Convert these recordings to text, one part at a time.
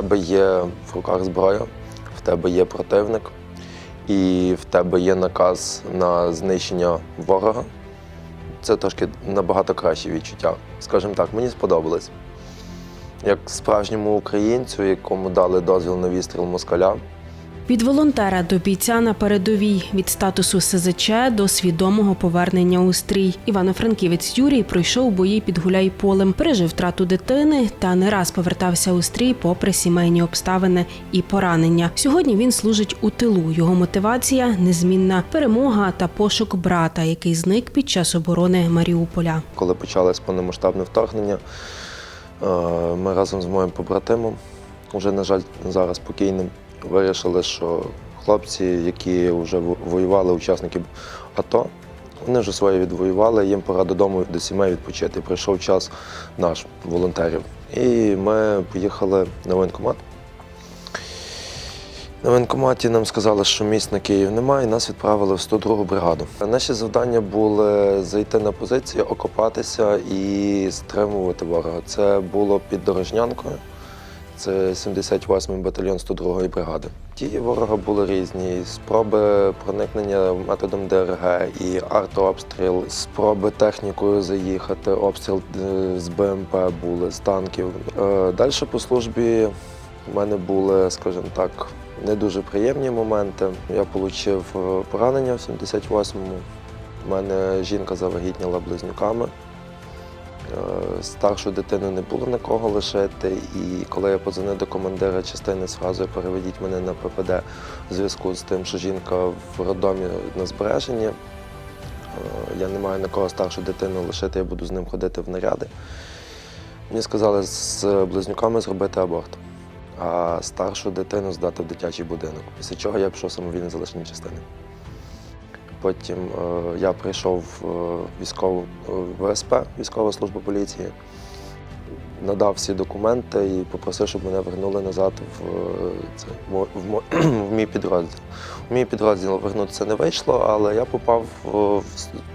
Тебе є в руках зброя, в тебе є противник і в тебе є наказ на знищення ворога, це трошки набагато краще відчуття. Скажімо так, мені сподобалось. Як справжньому українцю, якому дали дозвіл на відстріл москаля, Від волонтера до бійця на передовій, від статусу СЗЧ до свідомого повернення у стрій. Івано-Франківець Юрій пройшов бої під гуляй-полем, пережив втрату дитини та не раз повертався у стрій попри сімейні обставини і поранення. Сьогодні він служить у тилу. Його мотивація незмінна перемога та пошук брата, який зник під час оборони Маріуполя. коли почалось повномасштабне вторгнення, е, ми разом з моїм побратимом, вже, на жаль, зараз покійним, вирішили, що хлопці, які вже воювали, учасники АТО, вони вже своє відвоювали, їм пора додому до сімей відпочити. Прийшов час наш волонтерів. І ми поїхали на воєнкомат. На воєнкоматі нам сказали, що місць на Київ немає, і нас відправили в 102-гу бригаду. Наші завдання були зайти на позиції, окопатися і стримувати ворога. Це було під Дорожнянкою. Це 78-й батальйон 102-ї бригади. Дії ворога були різні. Спроби проникнення методом ДРГ і артобстріл, спроби технікою заїхати, обстріл е, з БМП були, з танків. Е, Далі по службі у мене були, скажімо так, не дуже приємні моменти. Я отримав поранення в 78-му. У мене жінка завагітніла близнюками. Е, Старшу дитину не було на кого лишити. І коли я подзвонив до командира частини, зразу переведіть мене на ППД у зв'язку з тим, що жінка в роддомі на збереженні. Е, Я не маю на кого старшу дитину лишити, я буду з ним ходити в наряди. Мені сказали з близнюками зробити аборт, а старшу дитину здати в дитячий будинок. Після чого я пішов самовільне залишення частини. Потім е, я прийшов в е, військову е, ВСП, військова служба поліції, надав всі документи і попросив, щоб мене вернули назад в, це, мо- в, в мій підрозділ. В мій підрозділ вернутися не вийшло, але я попав в, в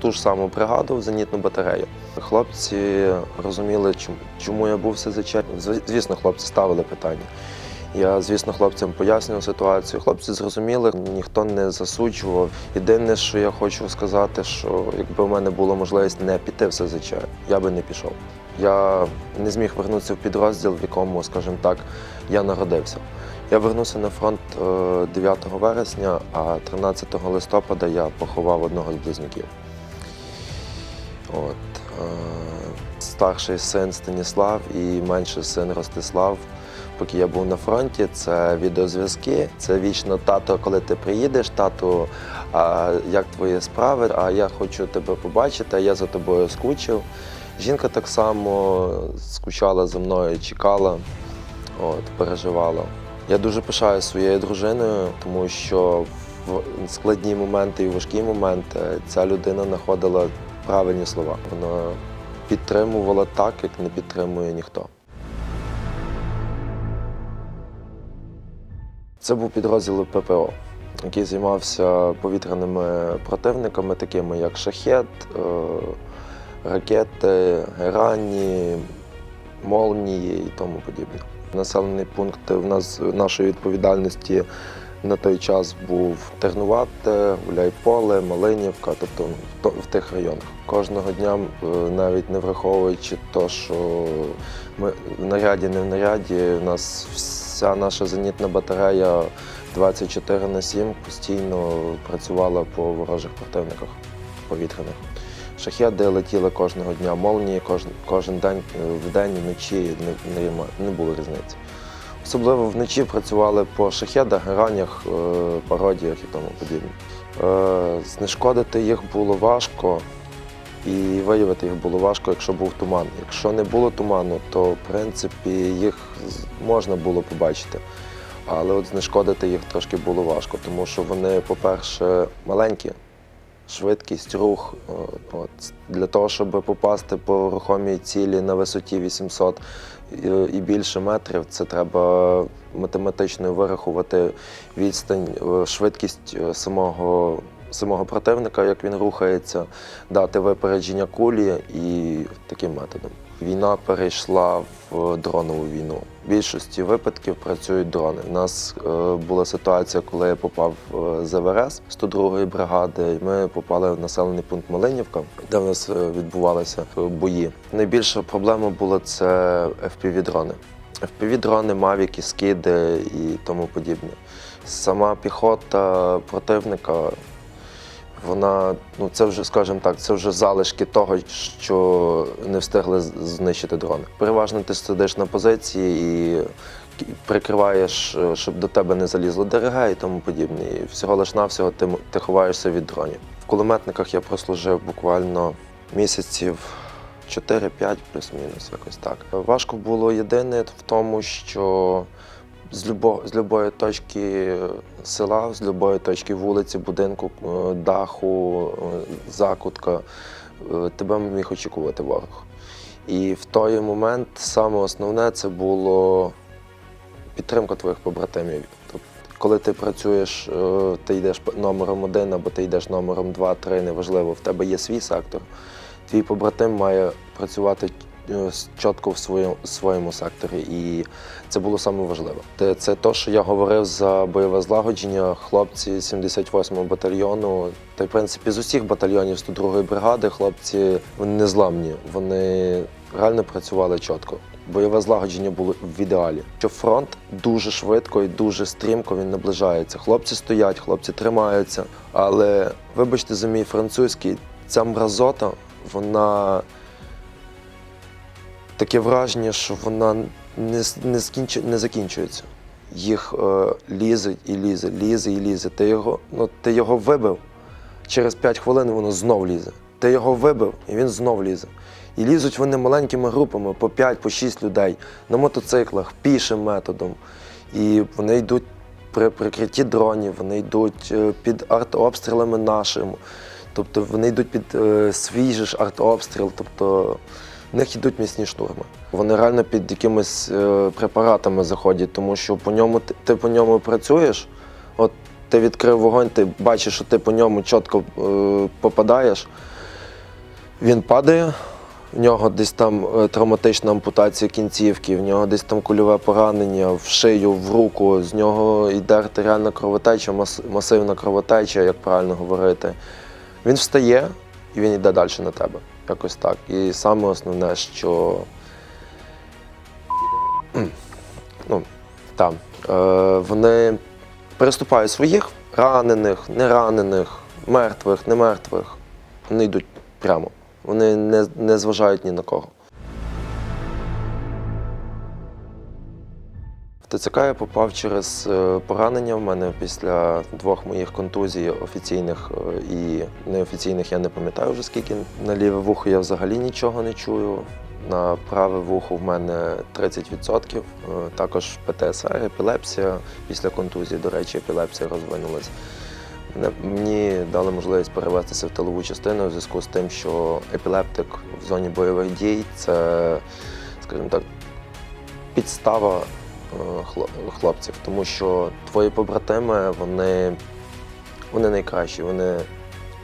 ту ж саму бригаду, в зенітну батарею. Хлопці розуміли, чому, я був в СЗЧ. Зв- Звісно, хлопці ставили питання. Я, звісно, хлопцям пояснював ситуацію. Хлопці зрозуміли, ніхто не засуджував. Єдине, що я хочу сказати, що якби в мене була можливість не піти в СЗЧ, я би не пішов. Я не зміг вернутися в підрозділ, в якому, скажімо так, я народився. Я вернувся на фронт е, 9 вересня, а 13 листопада я поховав одного з близнюків. От, е, старший син Станіслав і менший син Ростислав. Поки я був на фронті, це відеозв'язки. Це вічно тато, коли ти приїдеш, тату, а як твої справи? А я хочу тебе побачити, а я за тобою скучив. Жінка так само скучала за мною, чекала, от, переживала. Я дуже пишаю своєю дружиною, тому що в складні моменти і важкі моменти ця людина знаходила правильні слова. Вона підтримувала так, як не підтримує ніхто. Це був підрозділ ППО, який займався повітряними противниками, такими як шахет, е, ракети, герані, молнії і тому подібне. Населений пункт в нас нашої відповідальності на той час був Тернувате, Гуляйполе, Малинівка, тобто в тих районах. Кожного дня, е, навіть не враховуючи те, що ми в наряді, не в наряді, у нас вся наша зенітна батарея 24 на 7 постійно працювала по ворожих противниках повітряних. Шахеди летіли кожного дня, молнії кожен, кожен день, е, вдень, вночі не, не, не було різниці. Особливо вночі працювали по шахедах, геранях, е, пародіях і тому подібне. Е, Знешкодити їх було важко і виявити їх було важко, якщо був туман. Якщо не було туману, то в принципі їх можна було побачити. Але от знешкодити їх трошки було важко, тому що вони, по-перше, маленькі, швидкість, рух. е, От. Для того, щоб попасти по рухомій цілі на висоті 800 і- і більше метрів, це треба математично вирахувати відстань, е, швидкість е, самого, самого противника, як він рухається, дати випередження кулі і таким методом. Війна перейшла в дронову війну. В більшості випадків працюють дрони. У нас е, була ситуація, коли я попав е, з ВРС 102-ї бригади. і Ми попали в населений пункт Малинівка, де в нас е, відбувалися бої. Найбільша проблема була це FPV-дрони. FPV-дрони, мавіки, скиди і тому подібне. Сама піхота противника вона, ну це вже, скажімо так, це вже залишки того, що не встигли знищити дрони. Переважно ти сидиш на позиції і прикриваєш, е, щоб до тебе не залізло ДРГ і тому подібне. І всього лиш навсього ти, ти ховаєшся від дронів. В кулеметниках я прослужив буквально місяців 4-5 плюс-мінус, якось так. Важко було єдине в тому, що з, любо, з любої точки села, з любої точки вулиці, будинку, е, даху, е, закутка, е, тебе міг очікувати ворог. І в той момент саме основне це було підтримка твоїх побратимів. Тобто, коли ти працюєш, ти йдеш номером один або ти йдеш номером два, три, неважливо, в тебе є свій сектор. Твій побратим має працювати чітко в своєму, своєму секторі. І це було саме. Те- Це те, що я говорив за бойове злагодження. Хлопці 78-го батальйону, та в принципі з усіх батальйонів 102-ї бригади, хлопці вони не зламні, вони реально працювали чітко. Бойове злагодження було в ідеалі. Що фронт дуже швидко і дуже стрімко він наближається. Хлопці стоять, хлопці тримаються. Але вибачте за мій французький, ця мразота, вона таке враження, що вона не, не, скінчу, не закінчується. Їх е, лізе і лізе, лізе і лізе. Ти його, ну, ти його вибив, через 5 хвилин воно знов лізе. Ти його вибив, і він знов лізе. І лізуть вони маленькими групами по 5, по 6 людей на мотоциклах, пішим методом. І вони йдуть при прикритті дронів, вони йдуть е, під артобстрілами нашими. Тобто вони йдуть під е, свій же ж артобстріл. Тобто в них йдуть міцні штурми. Вони реально під якимись е, препаратами заходять, тому що по ньому ти, по ньому працюєш. От ти відкрив вогонь, ти бачиш, що ти по ньому чітко е, попадаєш. Він падає, в нього десь там е, травматична ампутація кінцівки, в нього десь там кульове поранення в шию, в руку, з нього йде артеріальна кровотеча, мас- масивна кровотеча, як правильно говорити. Він встає і він йде далі на тебе. Якось так. І саме основне, що ну, там, е, вони переступають своїх ранених, неранених, мертвих, немертвих. Вони йдуть прямо. Вони не, не зважають ні на кого. ТЦК я попав через е, поранення. В мене після двох моїх контузій офіційних е, і неофіційних я не пам'ятаю вже скільки. На ліве вухо я взагалі нічого не чую. На праве вухо в мене 30%. Е, Також ПТСР, епілепсія. Після контузії, до речі, епілепсія розвинулась. Мені дали можливість перевестися в тилову частину у зв'язку з тим, що епілептик в зоні бойових дій це, скажімо так, підстава хлопців, тому що твої побратими, вони, вони найкращі, вони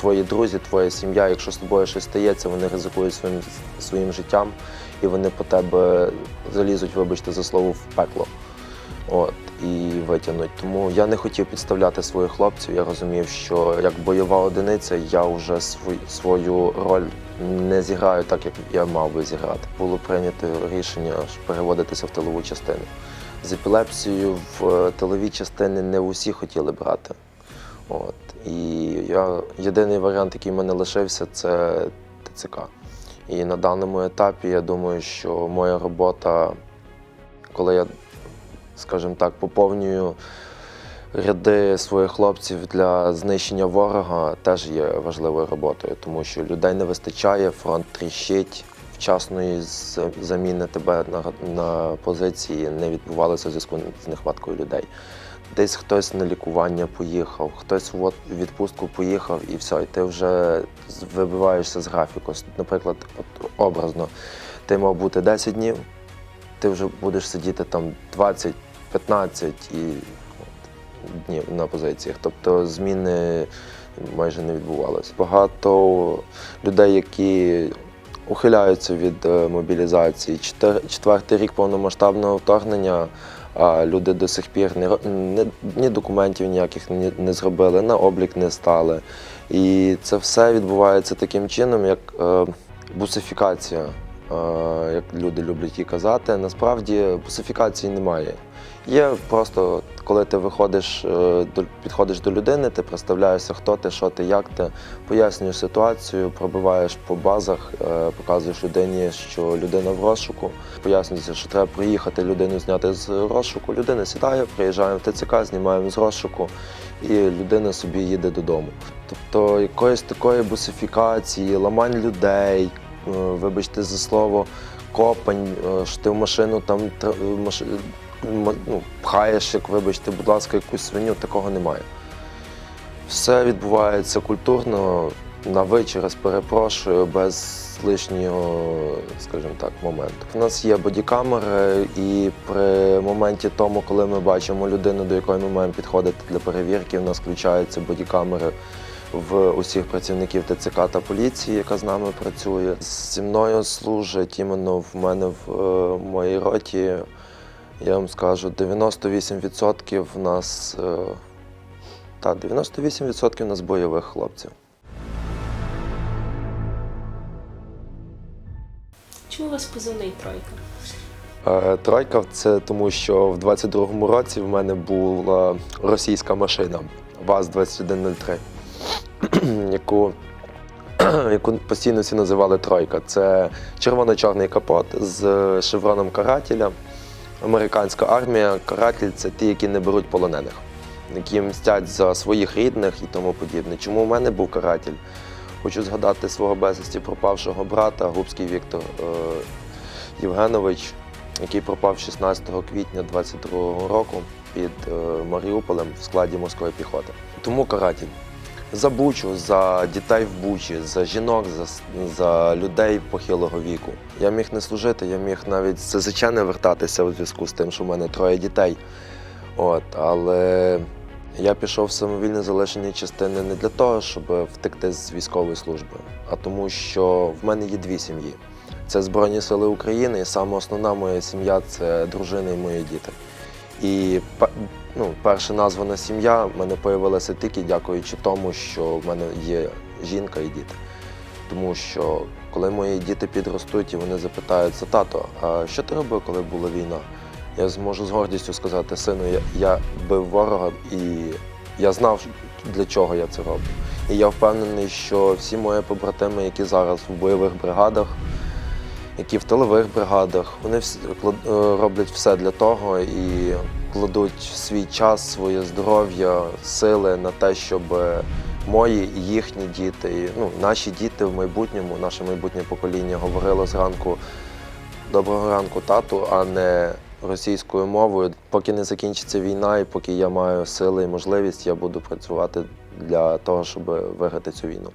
твої друзі, твоя сім'я. Якщо з тобою щось стається, вони ризикують своїм, своїм життям і вони по тебе залізуть, вибачте за слово, в пекло. От, і витягнуть. Тому я не хотів підставляти своїх хлопців. Я розумів, що як бойова одиниця я вже свою, роль не зіграю так, як я мав би зіграти. Було прийнято рішення переводитися в тилову частину. З епілепсією в е, тилові частини не усі хотіли брати. От. І я, єдиний варіант, який в мене лишився, це ТЦК. І на даному етапі я думаю, що моя робота, коли я, скажімо так, поповнюю ряди своїх хлопців для знищення ворога, теж є важливою роботою, тому що людей не вистачає, фронт тріщить. Вчасної заміни тебе на, на позиції не відбувалося в зв'язку з нехваткою людей. Десь хтось на лікування поїхав, хтось в відпустку поїхав і все, і ти вже вибиваєшся з графіку. Наприклад, от образно, ти мав бути 10 днів, ти вже будеш сидіти там 20, 15 і от, днів на позиціях. Тобто зміни майже не відбувалося. Багато людей, які ухиляються від е, мобілізації. Четвертий рік повномасштабного вторгнення. Люди до сих пір не, ні документів ніяких не, не зробили, на облік не стали. І це все відбувається таким чином, як е, бусифікація, е, як люди люблять її казати. Насправді бусифікації немає. Є просто, коли ти виходиш, е, підходиш до людини, ти представляєшся, хто ти, що ти, як ти, пояснюєш ситуацію, пробиваєш по базах, е, показуєш людині, що людина в розшуку, пояснюється, що треба приїхати людину зняти з розшуку. Людина сідає, приїжджаємо в ТЦК, знімаємо з розшуку, і людина собі їде додому. Тобто якоїсь такої бусифікації, ламань людей, е, вибачте за слово, копань, що ти в машину там ну, пхаєш, як вибачте, будь ласка, якусь свиню, такого немає. Все відбувається культурно, на ви через перепрошую, без лишнього, скажімо так, моменту. У нас є бодікамери, і при моменті тому, коли ми бачимо людину, до якої ми маємо підходити для перевірки, у нас включаються бодікамери в усіх працівників ТЦК та поліції, яка з нами працює. Зі мною служить іменно в мене в е, моїй роті. Я вам скажу, 98% в нас. е, Та, 98% у нас бойових хлопців. Чому у вас позивний тройка? Е, Тройка це тому, що в 22-му році в мене була російська машина ВАЗ-2103, яку, яку постійно всі називали Тройка. Це червоно-чорний капот з шевроном карателя. Американська армія, каратель це ті, які не беруть полонених, які мстять за своїх рідних і тому подібне. Чому в мене був каратель? Хочу згадати свого безвісті пропавшого брата Губський Віктор е, Євгенович, який пропав 16 квітня 22 року під е, Маріуполем в складі морської піхоти. Тому каратель. За Бучу, за дітей в Бучі, за жінок, за, за людей похилого віку. Я міг не служити, я міг навіть з не вертатися у зв'язку з тим, що в мене троє дітей. От, але я пішов в самовільне залишення частини не для того, щоб втекти з військової служби, а тому, що в мене є дві сім'ї. Це Збройні Сили України, і саме основна моя сім'я це дружина і мої діти. І ну, перша названа сім'я в мене з'явилася тільки дякуючи тому, що в мене є жінка і діти. Тому що коли мої діти підростуть і вони запитаються, тато, а що ти робив, коли була війна? Я зможу з гордістю сказати, сину, я, я бив ворога і я знав, для чого я це роблю. І я впевнений, що всі мої побратими, які зараз в бойових бригадах, які в тилових бригадах, вони всі е, роблять все для того і кладуть свій час, своє здоров'я, сили на те, щоб мої і їхні діти, ну, наші діти в майбутньому, наше майбутнє покоління говорило зранку доброго ранку, тату, а не російською мовою. Поки не закінчиться війна, і поки я маю сили і можливість, я буду працювати для того, щоб виграти цю війну.